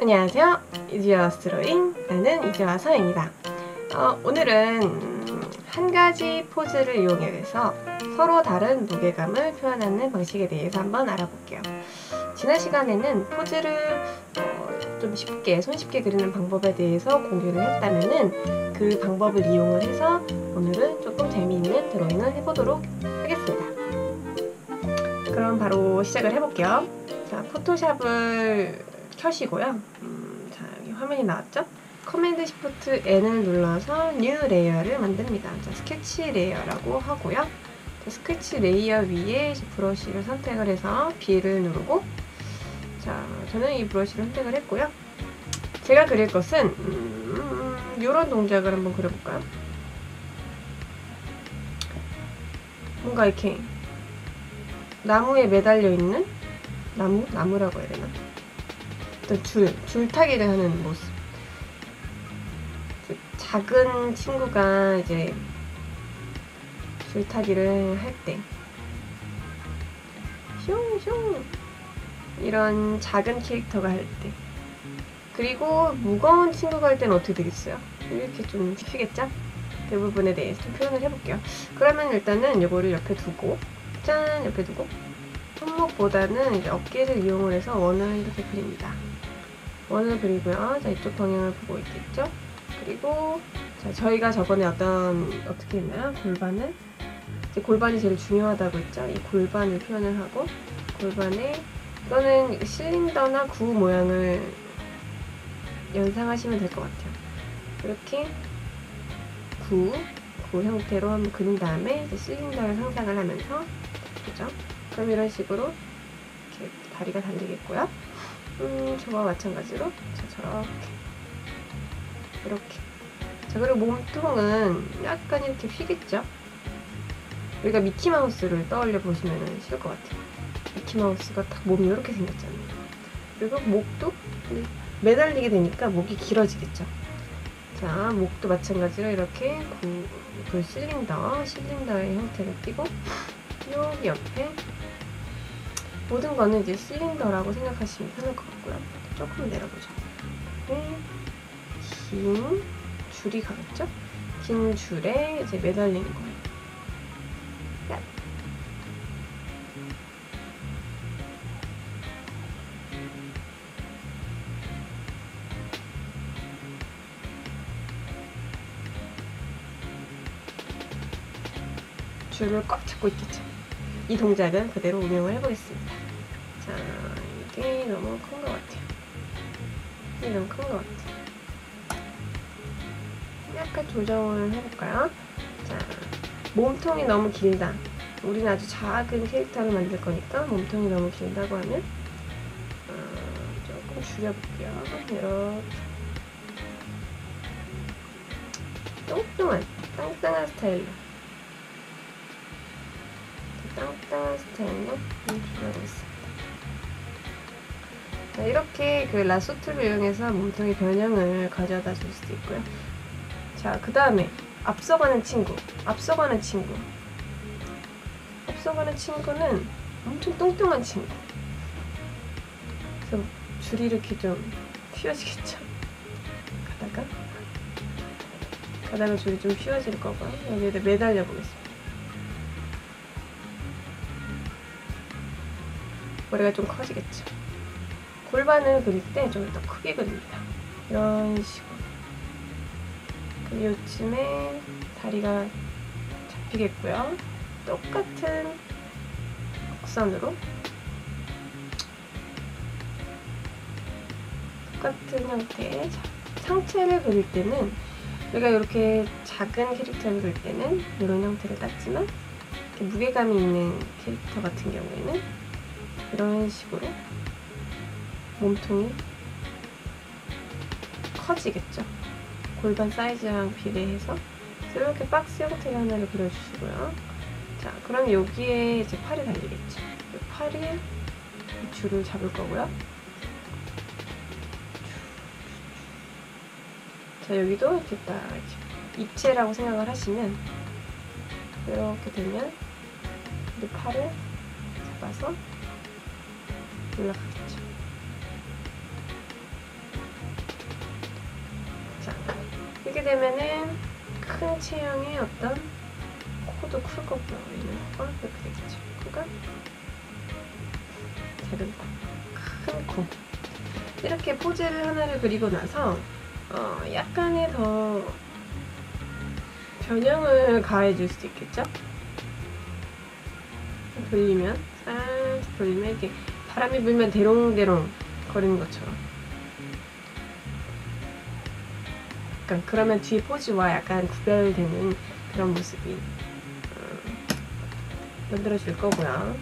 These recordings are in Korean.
안녕하세요. 이지와 스로잉 나는 이지와 서입니다. 어, 오늘은 한 가지 포즈를 이용해서 서로 다른 무게감을 표현하는 방식에 대해서 한번 알아볼게요. 지난 시간에는 포즈를 어, 좀 쉽게 손쉽게 그리는 방법에 대해서 공유를 했다면은 그 방법을 이용을 해서 오늘은 조금 재미있는 드로잉을 해보도록 하겠습니다. 그럼 바로 시작을 해볼게요. 자, 포토샵을 켜시고요. 음, 자, 여기 화면이 나왔죠? 커맨드 시프트 N을 눌러서 뉴 레이어를 만듭니다. 자, 스케치 레이어라고 하고요. 자, 스케치 레이어 위에 브러쉬를 선택을 해서 B를 누르고 자, 저는 이 브러쉬를 선택을 했고요. 제가 그릴 것은 음, 이런 동작을 한번 그려볼까요? 뭔가 이렇게 나무에 매달려 있는 나무? 나무라고 해야 되나? 줄, 줄타기를 하는 모습. 작은 친구가 이제 줄타기를 할 때, 슝슝 이런 작은 캐릭터가 할 때, 그리고 무거운 친구가 할 때는 어떻게 되겠어요? 이렇게 좀 쉬겠죠? 대부분에 대해서 좀 표현을 해볼게요. 그러면 일단은 이거를 옆에 두고, 짠! 옆에 두고, 손목보다는 어깨를 이용을 해서 원을 이렇게 그립니다. 원을 그리고요. 자, 이쪽 방향을 보고 있겠죠? 그리고 자, 저희가 저번에 어떤 어떻게 했나요? 골반을 이제 골반이 제일 중요하다고 했죠? 이 골반을 표현을 하고 골반에 이거는 실린더나 구 모양을 연상하시면 될 것 같아요. 이렇게 구, 구 형태로 한번 그린 다음에 이제 실린더를 상상을 하면서 그죠? 그럼 이런 식으로 이렇게 다리가 달리겠고요. 음, 저와 마찬가지로 자, 저렇게 이렇게 자 그리고 몸통은 약간 이렇게 휘겠죠? 우리가 미키마우스를 떠올려 보시면 쉬울 것 같아요. 미키마우스가 딱 몸이 이렇게 생겼잖아요. 그리고 목도 매달리게 되니까 목이 길어지겠죠. 자, 목도 마찬가지로 이렇게 그, 그 실린더, 실린더의 형태를 띠고 여기 옆에 모든 거는 이제 실린더라고 생각하시면 편할 것 같고요. 조금 내려보죠. 네. 긴 줄이 가겠죠? 긴 줄에 이제 매달리는 거예요. 야. 줄을 꽉 잡고 있겠죠. 이 동작은 그대로 운영을 해보겠습니다. 이게 너무 큰 것 같아요. 약간 조정을 해볼까요? 자, 몸통이 너무 길다. 우리는 아주 작은 캐릭터를 만들 거니까 몸통이 너무 길다고 하면 어, 조금 줄여볼게요. 이렇게 뚱뚱한 땅땅한 스타일로 땅땅한 스타일로 줄여보겠습니다. 자, 이렇게 그 라소트를 이용해서 몸통의 변형을 가져다 줄 수도 있고요. 자, 그 다음에 앞서가는 친구. 앞서가는 친구. 앞서가는 친구는 엄청 뚱뚱한 친구. 그래서 줄이 이렇게 좀 휘어지겠죠? 가다가 가다가 줄이 좀 휘어질 거고요. 여기에 매달려 보겠습니다. 머리가 좀 커지겠죠. 골반을 그릴 때 좀 더 크게 그립니다. 이런 식으로. 그리고 요쯤에 다리가 잡히겠고요. 똑같은 곡선으로 똑같은 형태의 상체를 그릴 때는 우리가 이렇게 작은 캐릭터를 그릴 때는 이런 형태를 땄지만 무게감이 있는 캐릭터 같은 경우에는 이런 식으로 몸통이 커지겠죠. 골반 사이즈랑 비례해서 이렇게 박스 형태의 하나를 그려주시고요. 자, 그럼 여기에 이제 팔이 달리겠죠. 팔이 줄을 잡을 거고요. 자, 여기도 이렇게 딱 입체라고 생각을 하시면 이렇게 되면 이 팔을 잡아서 올라가겠죠. 되면은 큰 체형의 어떤 코도 클 거고요. 얘는 코가 이렇게 되겠죠. 코가 작은 코, 큰 코. 이렇게 포즈를 하나를 그리고 나서 어, 약간의 더 변형을 가해줄 수도 있겠죠? 돌리면 살짝 돌리면 이렇게 바람이 불면 대롱대롱 거리는 것처럼 약간 그러면 뒤에 포즈와 약간 구별되는 그런 모습이 어, 만들어질 거고요.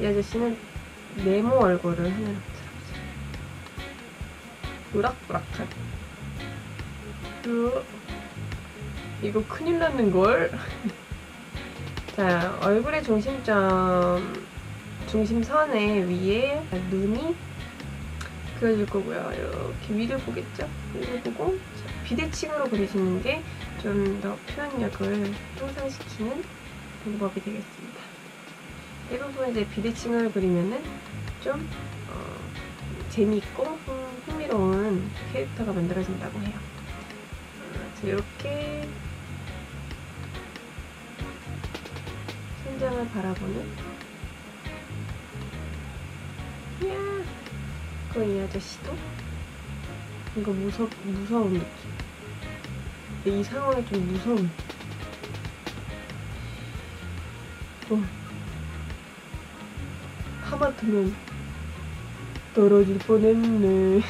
이 아저씨는 네모 얼굴을 하나 들어보세요 우락부락한. 요 이거 큰일 났는걸. 자 얼굴의 중심점 중심선에 위에 눈이 그려질 거고요. 이렇게 위를 보겠죠? 위를 보고 자, 비대칭으로 그리시는 게 좀 더 표현력을 향상시키는 방법이 되겠습니다. 대부분 이제 비대칭을 그리면은 좀 어, 재미있고 흥, 흥미로운 캐릭터가 만들어진다고 해요. 어, 이렇게 천장을 바라보는. 이야 그건 이 아저씨도? 이거 무섭, 무서운 느낌. 이 상황이 좀 무서운. 어. 하마터면 떨어질 뻔했네. 이렇게.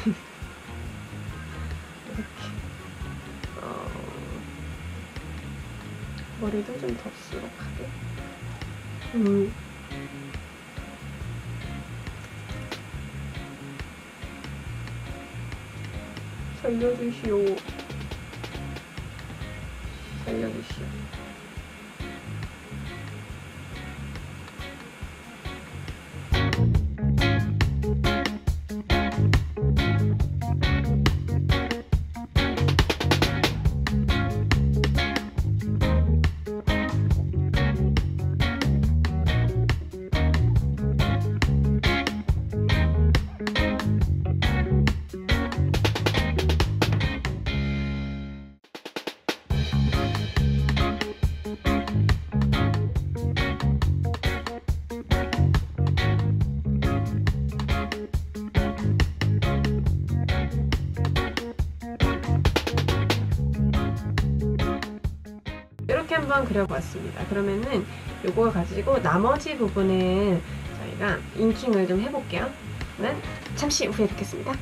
어, 머리도 좀 덥수룩하게. 음. 살려주시오. 살려주시오. 이렇게 한번 그려보았습니다. 그러면은 요걸 가지고 나머지 부분은 저희가 인킹을 좀 해볼게요. 그러면 잠시 후에 뵙겠습니다.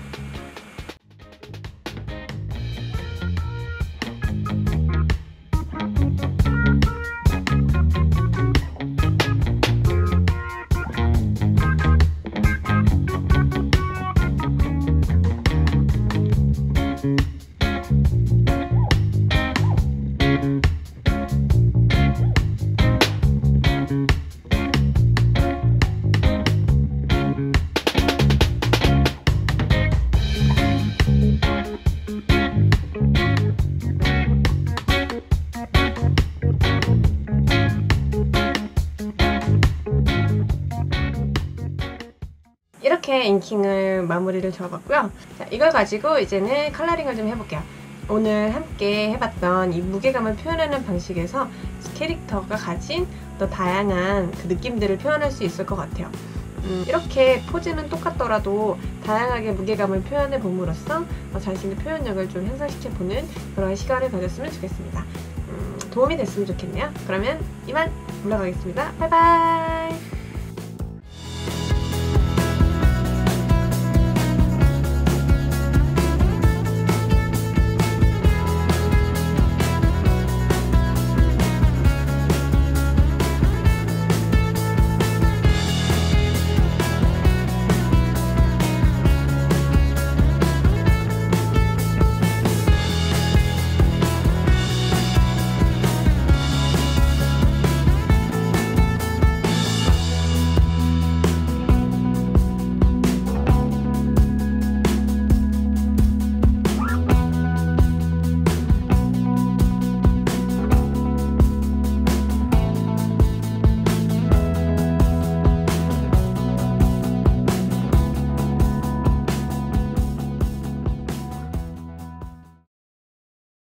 인킹을 마무리를 지어봤고요. 자, 이걸 가지고 이제는 컬러링을 좀 해볼게요. 오늘 함께 해봤던 이 무게감을 표현하는 방식에서 캐릭터가 가진 더 다양한 그 느낌들을 표현할 수 있을 것 같아요. 음, 이렇게 포즈는 똑같더라도 다양하게 무게감을 표현해 봄으로써 어, 자신의 표현력을 좀 향상시켜 보는 그런 시간을 가졌으면 좋겠습니다. 음, 도움이 됐으면 좋겠네요. 그러면 이만 올라가겠습니다. 바이바이!